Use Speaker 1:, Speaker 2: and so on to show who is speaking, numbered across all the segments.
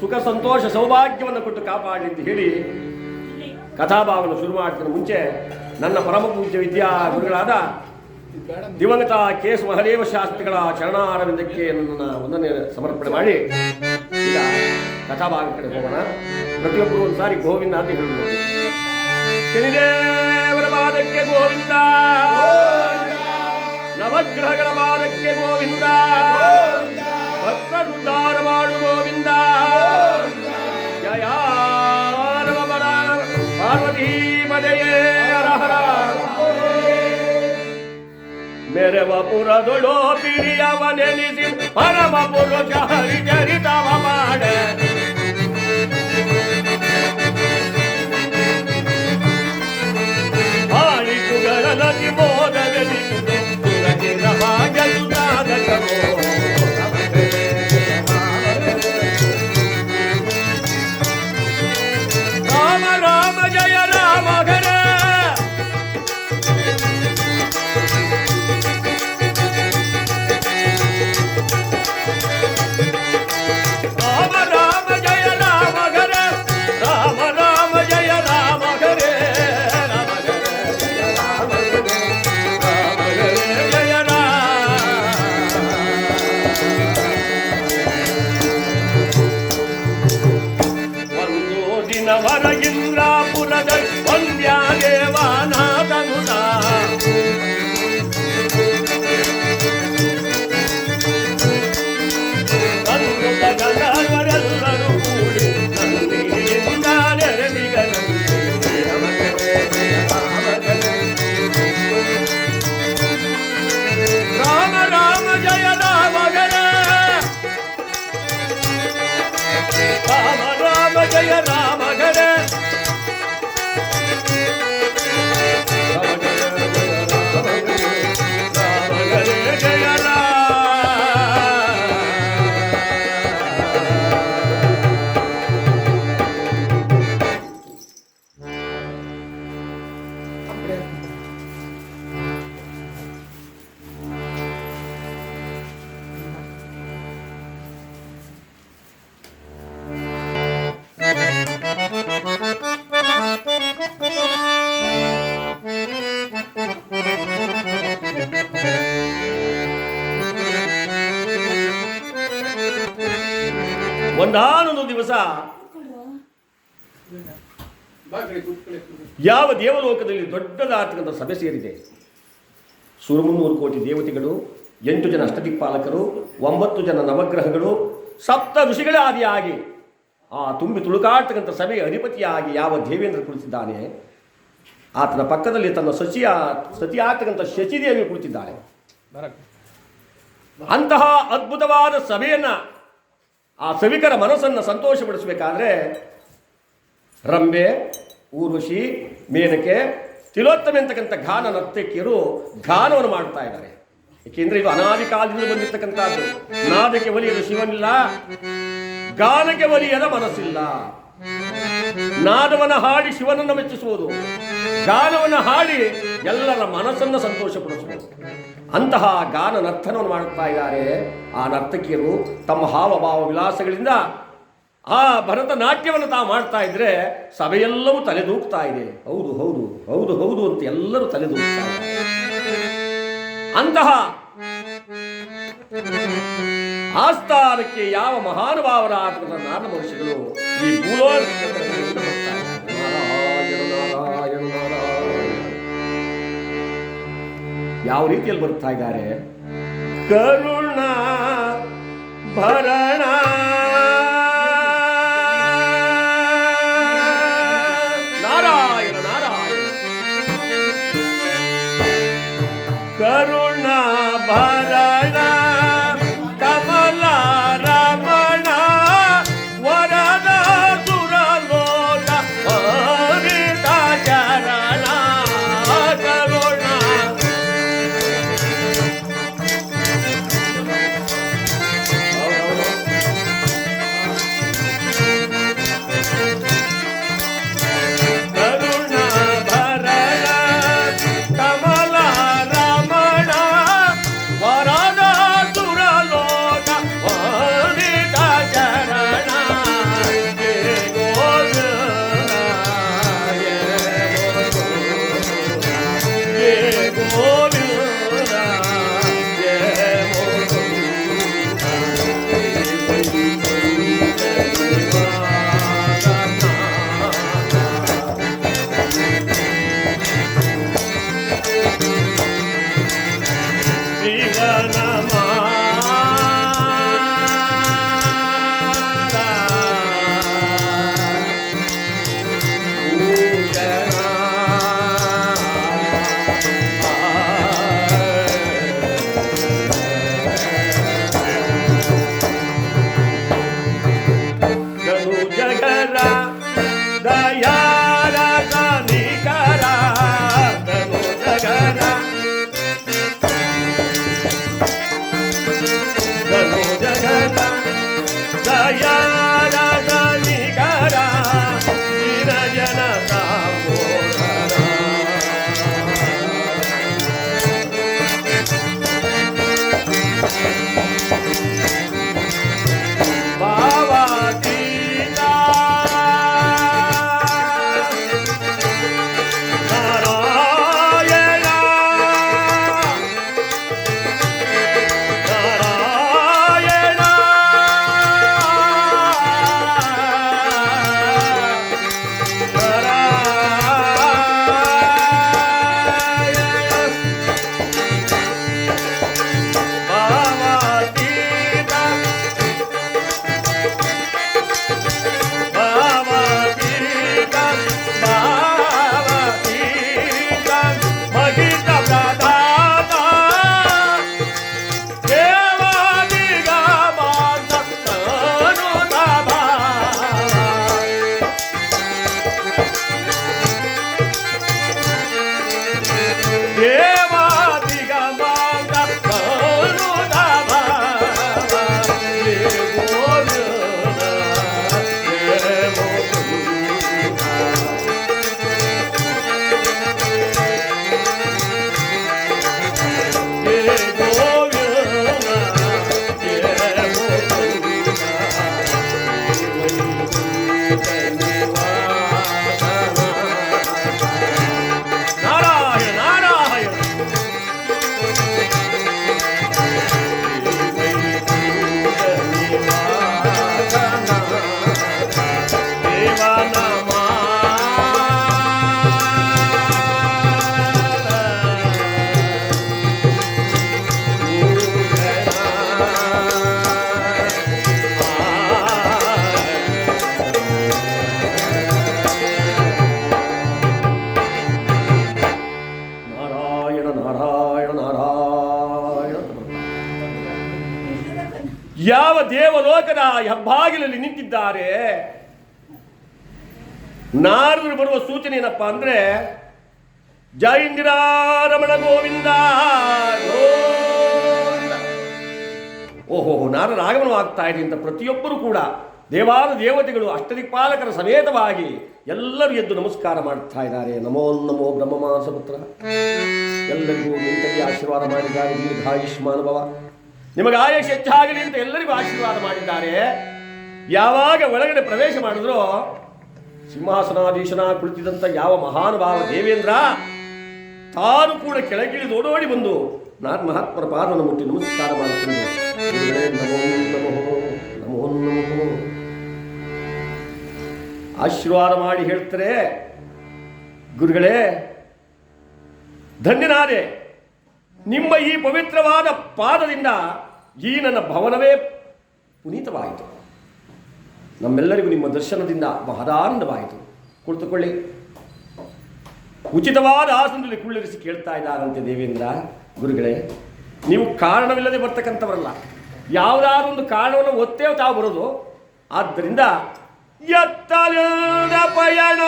Speaker 1: ಸುಖ ಸಂತೋಷ ಸೌಭಾಗ್ಯವನ್ನು ಕೊಟ್ಟು ಕಾಪಾಡಿ ಅಂತ ಹೇಳಿ ಕಥಾಭಾವನ ಶುರು ಮಾಡ್ತೀನಿ. ಮುಂಚೆ ನನ್ನ ಪರಮ ಪೂಜ್ಯ ವಿದ್ಯಾ ಗುರುಗಳಾದ ದಿವಂಗತ ಕೆ ಎಸ್ ಮಹದೇವ ಶಾಸ್ತ್ರಿಗಳ ಚರಣಾರವಿಂದಕ್ಕೆ ನನ್ನ ಒಂದನೇ ಸಮರ್ಪಣೆ ಮಾಡಿ ಈಗ ಕಥಾಭಾಗ ಕಡೆ ಹೋಗೋಣ. ಪ್ರತಿಯೊಬ್ಬರು ಒಂದು ಸಾರಿ ಗೋವಿಂದ ಅಂತ ಶನಿದೇವರ ಪಾದಕ್ಕೆ ಗೋವಿಂದ ನವಗ್ರಹಗಳ ಪಾದಕ್ಕೆ ಗೋವಿಂದ. ಭಕ್ತರುದ್ಧಾರ ಮಾಡು ಗೋವಿಂದ ಜಯ ನಮಬರ ಪಾರ್ವತಿ ಪದಯೇ ಹರ ಮೆರವ ಪುರದೊಳೋ ಪಿರಿಯವ ನೆನೆಸಿ ಪರಮ ಪುರುಷ ಹರಿಚರಿತವ ಮಾಡೆ ಆಳಿಸುಗಳದಿ ಮೋದವೆನಿಸುತ್ತೆ ಯಾವ ದೇವಲೋಕದಲ್ಲಿ ದೊಡ್ಡದಾತಕ್ಕಂಥ ಸಭೆ ಸೇರಿದೆ? ಸುರಮುನ್ನೂರು ಕೋಟಿ ದೇವತೆಗಳು, ಎಂಟು ಜನ ಅಷ್ಟದಿಕ್ಪಾಲಕರು, ಒಂಬತ್ತು ಜನ ನವಗ್ರಹಗಳು, ಸಪ್ತ ಋಷಿಗಳೇ ಆದಿಯಾಗಿ ಆ ತುಂಬಿ ತುಳುಕಾಡ್ತಕ್ಕಂಥ ಸಭೆಯ ಅಧಿಪತಿಯಾಗಿ ಯಾವ ದೇವೇಂದ್ರ ಕುಳಿತಿದ್ದಾನೆ? ಆತನ ಪಕ್ಕದಲ್ಲಿ ತನ್ನ ಸಚಿಯ ಸತಿ ಆಗ್ತಕ್ಕಂಥ ಶಚಿದೇವಿ ಕುಳಿತಿದ್ದಾಳೆ. ಅಂತಹ ಅದ್ಭುತವಾದ ಸಭೆಯನ್ನು ಆ ಸಭಿಕರ ಮನಸ್ಸನ್ನು ಸಂತೋಷಪಡಿಸಬೇಕಾದ್ರೆ ರಂಬೆ ಊರ್ವಶಿ ಮೇನಕೆ ತಿಲೋತ್ತಮ ಅಂತಕ್ಕಂಥ ಗಾನ ನರ್ತಕಿಯರು ಗಾನವನ್ನು ಮಾಡ್ತಾ ಇದ್ದಾರೆ. ಏಕೆಂದ್ರೆ ಇದು ಅನಾದಿ ಕಾಲದಿಂದ ಬಂದಿರತಕ್ಕಂಥದ್ದು. ನಾದಕ್ಕೆ ಒಲಿಯದ ಶಿವನಿಲ್ಲ, ಗಾನಕ್ಕೆ ಒಲಿಯದ ಮನಸ್ಸಿಲ್ಲ. ನಾದವನ ಹಾಡಿ ಶಿವನನ್ನು ಮೆಚ್ಚಿಸುವುದು, ಗಾನವನ್ನು ಹಾಡಿ ಎಲ್ಲರ ಮನಸ್ಸನ್ನು ಸಂತೋಷಪಡಿಸುವುದು. ಅಂತಹ ಗಾನ ನರ್ತನವನ್ನು ಮಾಡುತ್ತಾ ಇದ್ದಾರೆ ಆ ನರ್ತಕಿಯರು ತಮ್ಮ ಹಾವಭಾವ ವಿಲಾಸಗಳಿಂದ ಆ ಭರತನಾಟ್ಯವನ್ನು ತಾವು ಮಾಡ್ತಾ ಇದ್ರೆ ಸಭೆಯೆಲ್ಲವೂ ತಲೆದೂಗ್ತಾ ಇದೆ. ಹೌದು ಹೌದು ಹೌದು ಹೌದು ಅಂತ ಎಲ್ಲರೂ ತಲೆದೂಗ್ತಾ ಇದೆ ಅಂತಹ ಆಸ್ಥಾನಕ್ಕೆ ಯಾವ ಮಹಾನುಭಾವರ ನಾದ ಮಹರ್ಷಿಗಳು ಈ ಯಾವ ರೀತಿಯಲ್ಲಿ ಬರುತ್ತಾ ಇದ್ದಾರೆ? ಕರುಣ ಭರಣ ಯಾವ ದೇವಲೋಕದ ಹೆಬ್ಬಾಗಿಲಲ್ಲಿ ನಿಂತಿದ್ದಾರೆ? ನಾರದರು ಬರುವ ಸೂಚನೆ ಏನಪ್ಪ ಅಂದ್ರೆ ಜೈಂದಿರಾರಮಣ ಗೋವಿಂದ. ಓಹೋ ನಾರರ ಆಗಮನವಾಗ್ತಾ ಇದೆ ಅಂತ ಪ್ರತಿಯೊಬ್ಬರು ಕೂಡ ದೇವಾದ ದೇವತೆಗಳು, ಅಷ್ಟದಿಕ್ಪಾಲಕರ ಸಮೇತವಾಗಿ ಎಲ್ಲರೂ ಎದ್ದು ನಮಸ್ಕಾರ ಮಾಡ್ತಾ ಇದ್ದಾರೆ. ನಮೋ ನಮೋ ಬ್ರಹ್ಮ ಮಾಸಪುತ್ರ. ಎಲ್ಲರಿಗೂ ನಿಂತಲ್ಲಿ ಆಶೀರ್ವಾದ ಮಾಡಿದ್ದಾರೆ. ದೀರ್ಘಾಯುಷ್ಮಾನ ಭವ. ನಿಮಗೆ ಆಯುಷ್ ಹೆಚ್ಚಾಗಲಿ ಅಂತ ಎಲ್ಲರಿಗೂ ಆಶೀರ್ವಾದ ಮಾಡಿದ್ದಾರೆ. ಯಾವಾಗ ಒಳಗಡೆ ಪ್ರವೇಶ ಮಾಡಿದ್ರು ಸಿಂಹಾಸನಾಧೀಶನ ಕುಳಿತಿದಂಥ ಯಾವ ಮಹಾನುಭಾವ ದೇವೇಂದ್ರ ತಾನು ಕೂಡ ಕೆಳಗಿಳಿದು ಓಡೋಡಿ ಬಂದು ನಾನು ಮಹಾತ್ಮರ ಪಾದನ ಮುಟ್ಟಿ ನಮಸ್ಕಾರ ನಮೋ. ಆಶೀರ್ವಾದ ಮಾಡಿ ಹೇಳ್ತಾರೆ. ಗುರುಗಳೇ, ಧನ್ಯನಾದೆ. ನಿಮ್ಮ ಈ ಪವಿತ್ರವಾದ ಪಾದದಿಂದ ಈ ನನ್ನ ಭವನವೇ ಪುನೀತವಾಯಿತು. ನಮ್ಮೆಲ್ಲರಿಗೂ ನಿಮ್ಮ ದರ್ಶನದಿಂದ ಮಹದಾನಂದವಾಯಿತು. ಕುಳಿತುಕೊಳ್ಳಿ. ಉಚಿತವಾದ ಆಸನದಲ್ಲಿ ಕುಳ್ಳಿರಿಸಿ ಕೇಳ್ತಾ ಇದ್ದಾರಂತೆ ದೇವೇಂದ್ರ. ಗುರುಗಳೇ, ನೀವು ಕಾರಣವಿಲ್ಲದೆ ಬರ್ತಕ್ಕಂಥವರಲ್ಲ. ಯಾವುದಾದ್ರೂ ಒಂದು ಕಾರಣವನ್ನು ಒತ್ತೇ ತಾವು ಬರೋದು. ಆದ್ದರಿಂದ ಎತ್ತಲಿಲ್ಲದ ಪಯಣ.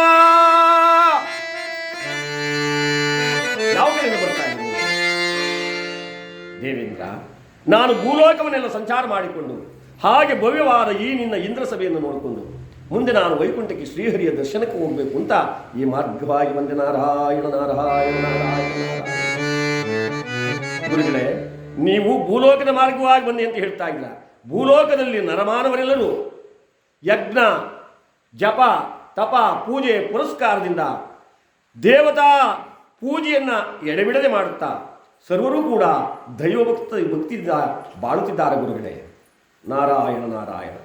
Speaker 1: ಯಾವ ಕಡೆಯಿಂದ ಬರ್ತಾ ದೇವೇಂದ್ರ, ನಾನು ಭೂಲೋಕವನ್ನೆಲ್ಲ ಸಂಚಾರ ಮಾಡಿಕೊಂಡು ಹಾಗೆ ಭವ್ಯವಾದ ಈ ನಿನ್ನ ಇಂದ್ರ ಸಭೆಯನ್ನು ನೋಡಿಕೊಂಡು ಮುಂದೆ ನಾನು ವೈಕುಂಠಕ್ಕೆ ಶ್ರೀಹರಿಯ ದರ್ಶನಕ್ಕೆ ಹೋಗಬೇಕು ಅಂತ ಈ ಮಾರ್ಗವಾಗಿ ಬಂದೆ ನಾರಾಯಣ ನಾರಾಯಣ. ಗುರುಗಳೇ, ನೀವು ಭೂಲೋಕದ ಮಾರ್ಗವಾಗಿ ಬಂದೆ ಅಂತ ಹೇಳ್ತಾ ಇಲ್ಲ ಭೂಲೋಕದಲ್ಲಿ ನರಮಾನವರೆಲ್ಲರೂ ಯಜ್ಞ, ಜಪ, ತಪ, ಪೂಜೆ, ಪುರಸ್ಕಾರದಿಂದ ದೇವತಾ ಪೂಜೆಯನ್ನ ಎಡೆಬಿಡದೆ ಮಾಡುತ್ತಾ ಸರ್ವರೂ ಕೂಡ ದೈವಭಕ್ತ ಭಕ್ತಿಯಿಂದ ಬಾಳುತ್ತಿದ್ದಾರೆ ಗುರುಗಳೇ. ನಾರಾಯಣ ನಾರಾಯಣ.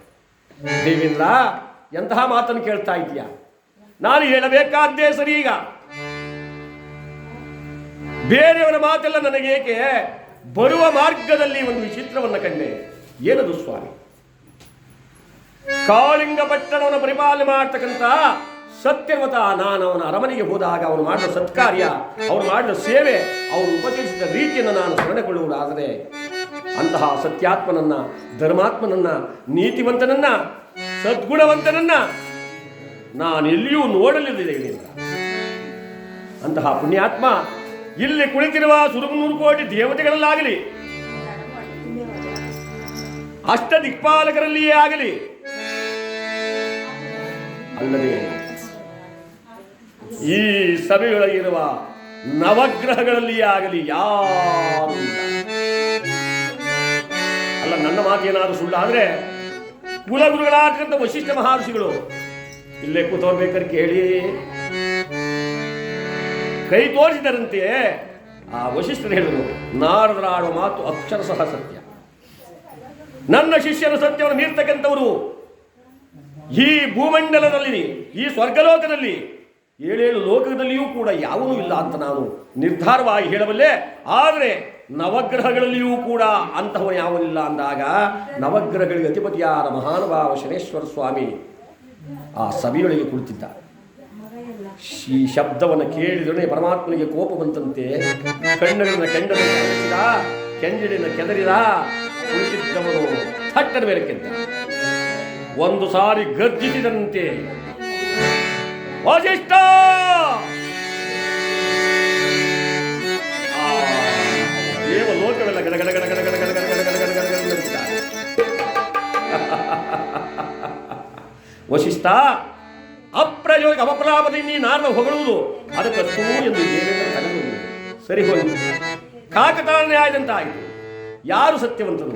Speaker 1: ದೇವೇಂದ್ರ, ಎಂತಹ ಮಾತನ್ನು ಕೇಳ್ತಾ ಇದೆಯಾ ನಾನು ಹೇಳಬೇಕಾದ್ದೇ ಸರಿ ಈಗ. ಬೇರೆಯವರ ಮಾತೆಲ್ಲ ನನಗೇಕೆ ಬರುವ ಮಾರ್ಗದಲ್ಲಿ ಒಂದು ವಿಚಿತ್ರವನ್ನು ಕಂಡೆ. ಏನದು ಸ್ವಾಮಿ? ಕಾಳಿಂಗ ಪಟ್ಟಣವನ್ನು ಪರಿಪಾಲನೆ ಮಾಡ್ತಕ್ಕಂಥ ಸತ್ಯರ್ವತ ನಾನು ಅವನ ಅರಮನೆಗೆ ಹೋದಾಗ ಅವನು ಮಾಡಿದ ಸತ್ಕಾರ್ಯ, ಅವನು ಮಾಡಿದ ಸೇವೆ, ಅವನು ಉಪದೇಶಿಸಿದ ರೀತಿಯನ್ನು ನಾನು ಸ್ಮರಣೆಗೊಳ್ಳುವುದಾದರೆ ಅಂತಹ ಸತ್ಯಾತ್ಮನನ್ನ, ಧರ್ಮಾತ್ಮನನ್ನ, ನೀತಿವಂತನನ್ನ, ಸದ್ಗುಣವಂತನನ್ನ ನಾನು ಎಲ್ಲಿಯೂ ನೋಡಲಿಲ್ಲ ಅಂತಹ ಪುಣ್ಯಾತ್ಮ ಇಲ್ಲಿ ಕುಳಿತಿರುವ ಸುರುಮುನೂರು ಕೋಟಿ ದೇವತೆಗಳಲ್ಲಾಗಲಿ ಅಷ್ಟ ದಿಕ್ಪಾಲಕರಲ್ಲಿಯೇ ಆಗಲಿ, ಅಲ್ಲದೆ ಈ ಸಭೆಯೊಳಗಿರುವ ನವಗ್ರಹಗಳಲ್ಲಿಯೇ ಆಗಲಿ ಯಾರು ಅಲ್ಲ, ನನ್ನ ಮಾತೇನಾದರೂ ಸುಳ್ಳಾದ್ರೆ ಕುಲಗುರುಗಳಾಗಂತ ವಶಿಷ್ಠ ಮಹರ್ಷಿಗಳು ಇಲ್ಲೇ ಕೂತೋರ್ಬೇಕಾದ್ರೆ ಕೇಳಿ. ಕೈ ತೋರಿಸಿದರಂತೆ ಆ ವಶಿಷ್ಠರು ಹೇಳಿದರು, ನಾರದರ ಮಾತು ಅಕ್ಷರ ಸಹ ಸತ್ಯ. ನನ್ನ ಶಿಷ್ಯರ ಸತ್ಯವನ್ನು ಮೀರ್ತಕ್ಕಂಥವರು ಈ ಭೂಮಂಡಲದಲ್ಲಿ, ಈ ಸ್ವರ್ಗಲೋಕದಲ್ಲಿ ಏಳೇಳು ಲೋಕದಲ್ಲಿಯೂ ಕೂಡ ಯಾವುದೂ ಇಲ್ಲ ಅಂತ ನಾನು ನಿರ್ಧಾರವಾಗಿ ಹೇಳಬಲ್ಲೆ. ಆದರೆ ನವಗ್ರಹಗಳಲ್ಲಿಯೂ ಕೂಡ ಅಂತಹವ ಯಾವನಿಲ್ಲ ಅಂದಾಗ ನವಗ್ರಹಗಳಿಗೆ ಅಧಿಪತಿಯಾದ ಮಹಾನುಭಾವ ಶನೇಶ್ವರ ಸ್ವಾಮಿ ಆ ಸಭೆಯೊಳಗೆ ಕುಳಿತಿದ್ದ ಈ ಶಬ್ದವನ್ನು ಕೇಳಿದೊಡನೆ ಪರಮಾತ್ಮನಿಗೆ ಕೋಪ ಬಂತಂತೆ. ಕಣ್ಣುಗಳನ್ನ ಅರಳಿಸಿದ ಕೆಂಜಡಿನ ಕೆದರಿದ ಕುಳಿತಿದ್ದವನು ಥಟ್ಟನ ಮೇಲೆ ಕೆದ್ದ. ಒಂದು ಸಾರಿ ಗರ್ಜಿಸಿದಂತೆ, ವಸಿಷ್ಠ! ವಸಿಷ್ಠ ಅಪ್ರಯೋಗ ಅಪಪ್ರಾಪದಿಂದ ನೀ ನಾರನ ಹೊಗಳುವುದು. ಅದಕ್ಕೆ ಎಂದು ಸರಿ ಹೋಗಿ. ಕಾಕತಾಳನೆ ಆಯ್ದಂತಾಯಿತು. ಯಾರು ಸತ್ಯವಂತರು?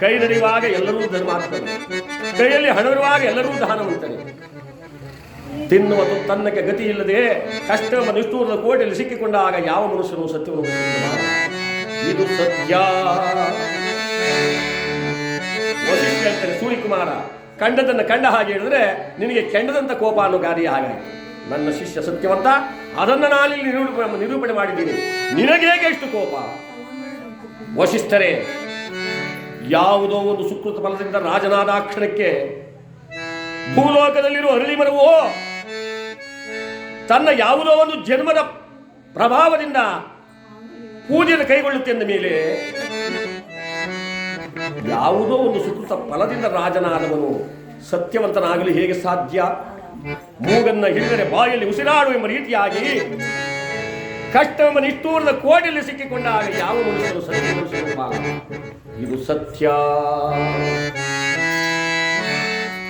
Speaker 1: ಕೈ ನಡೆಯುವಾಗ ಎಲ್ಲರೂ ಧರ್ಮಾತ್ಮರು ಕೈಯಲ್ಲಿ ಹಣವಿರುವಾಗ ಎಲ್ಲರೂ ದಾನವಂತರು. ತಿನ್ನುವ ತನ್ನಕ್ಕೆ ಗತಿ ಇಲ್ಲದೆ ಕಷ್ಟ ನಿಷ್ಠೂರದ ಕೋಟೆಯಲ್ಲಿ ಸಿಕ್ಕಿಕೊಂಡಾಗ ಯಾವ ಮನುಷ್ಯನು ಸತ್ಯವನ್ನು. ಇದು ಸತ್ಯ ವಸಿಷ್ಠ ಹೇಳ್ತಾರೆ ಸೂರ್ಯಕುಮಾರ ಕಂಡದನ್ನು ಕಂಡ ಹಾಗೆ ಹೇಳಿದ್ರೆ ನಿನಗೆ ಕೆಂಡದಂತ ಕೋಪ ಅನ್ನೋ ಗಾದಿ ಹಾಗಾಯಿತು. ನನ್ನ ಶಿಷ್ಯ ಸತ್ಯವಂತ, ಅದನ್ನು ನಾನಿಲ್ಲಿ ನಿರೂಪಣೆ ನಿರೂಪಣೆ ಮಾಡಿದ್ದೀನಿ. ಹೇಗೆ ಎಷ್ಟು ಕೋಪ? ವಶಿಷ್ಠರೇ ಯಾವುದೋ ಒಂದು ಸುಕೃತ ಫಲದಿಂದ ರಾಜನಾದ ಕ್ಷಣಕ್ಕೆ ಭೂಲೋಕದಲ್ಲಿರುವ ಅರಳಿ ಮರವು ತನ್ನ ಯಾವುದೋ ಒಂದು ಜನ್ಮದ ಪ್ರಭಾವದಿಂದ ಪೂಜೆಯನ್ನು ಕೈಗೊಳ್ಳುತ್ತೆ ಅಂದ ಮೇಲೆ ಯಾವುದೋ ಒಂದು ಸುಕೃತ ಫಲದಿಂದ ರಾಜನಾದವನು ಸತ್ಯವಂತನಾಗಲು ಹೇಗೆ ಸಾಧ್ಯ? ಮೂಗನ್ನ ಹಿಡಿದರೆ ಬಾಯಲ್ಲಿ ಉಸಿರಾಡು ಎಂಬ ರೀತಿಯಾಗಿ ಕಷ್ಟವೆಂಬ ನಿಷ್ಠೂರದ ಕೋಟೆಯಲ್ಲಿ ಸಿಕ್ಕಿಕೊಂಡಾಗ ಯಾವ ಮನುಷ್ಯರು ಸತ್ಯ ಇದು ಸತ್ಯ.